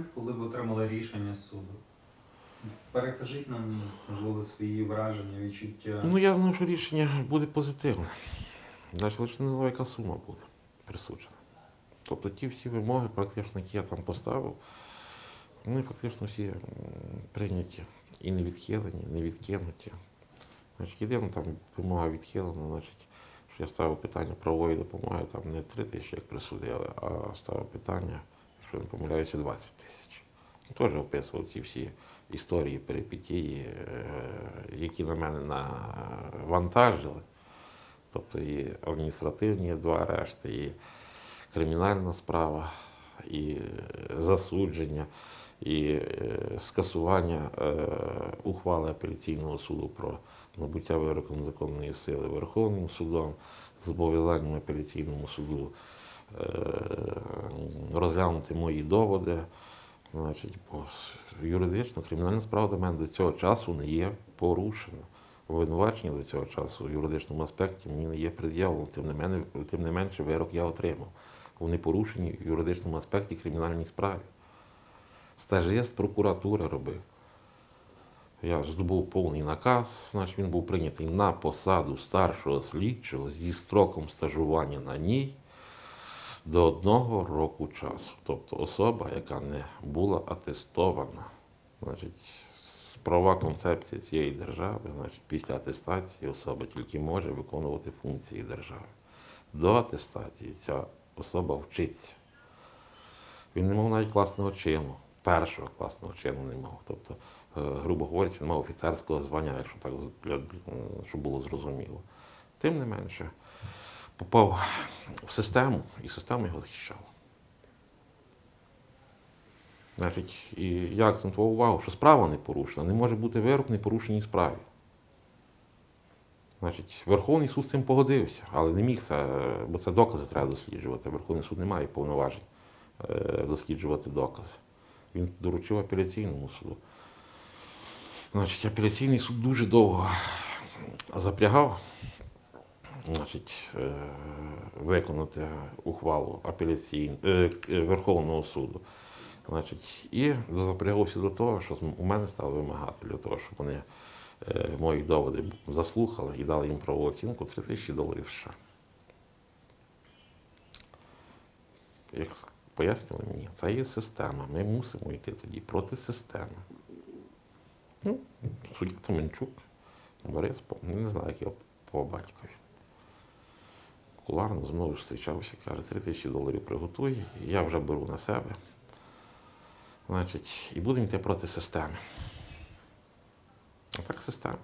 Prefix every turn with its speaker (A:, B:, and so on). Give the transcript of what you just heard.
A: момент, коли ви отримали рішення суду. Перекажіть нам, можливо, свої враження, відчуття.
B: Ну, я думаю, що рішення буде позитивне. Значить, лише невелика сума буде присуджена. Тобто ті всі вимоги, практично, які я там поставив, вони фактично всі прийняті і не відхилені, не відкинуті. Значить, єдина там вимога відхилена, значить, що я ставив питання правової допомоги, там не 3 тисячі, як присудили, а ставив питання, якщо не помиляюся, 20 тисяч. Ну, Теж описував ці всі історії, перипетії, е, які на мене навантажили. Тобто і адміністративні два арешти, і кримінальна справа, і е, засудження, і е, скасування ухвали апеляційного суду про набуття вироку незаконної сили Верховним судом, зобов'язанням апеляційному суду розглянути мої доводи. Значить, бо юридично кримінальна справа до мене до цього часу не є порушена. Обвинувачення до цього часу в юридичному аспекті мені не є пред'явлено, тим не, мене, тим не менше вирок я отримав. Вони порушені в юридичному аспекті кримінальній справі. Стажист прокуратури робив. Я здобув повний наказ, значить він був прийнятий на посаду старшого слідчого зі строком стажування на ній до одного року часу. Тобто особа, яка не була атестована, значить, права концепції цієї держави, значить, після атестації особа тільки може виконувати функції держави. До атестації ця особа вчиться. Він не мав навіть класного чину, першого класного чину не мав. Тобто, е, грубо говорячи, не мав офіцерського звання, якщо так для- щоб було зрозуміло. Тим не менше, попав в систему, і система його захищала. Значить, і я акцентував увагу, що справа не порушена, не може бути вирок не порушеній справі. Значить, Верховний суд з цим погодився, але не міг це, бо це докази треба досліджувати. Верховний суд не має повноважень е, досліджувати докази. Він доручив апеляційному суду. Значить, апеляційний суд дуже довго запрягав значить, е, виконати ухвалу апеляційн... е, е, Верховного суду. Значить, і запрягався до того, що у мене стали вимагати для того, щоб вони мої доводи заслухали і дали їм правову оцінку 3 тисячі доларів США. Як пояснювали мені, це є система. Ми мусимо йти тоді проти системи. Ну, суддя Томенчук, Борис, не знаю, як його по батькові. Куларно знову зустрічався, каже, 3 тисячі доларів приготуй, я вже беру на себе. Значить, і будемо йти проти системи. А так система.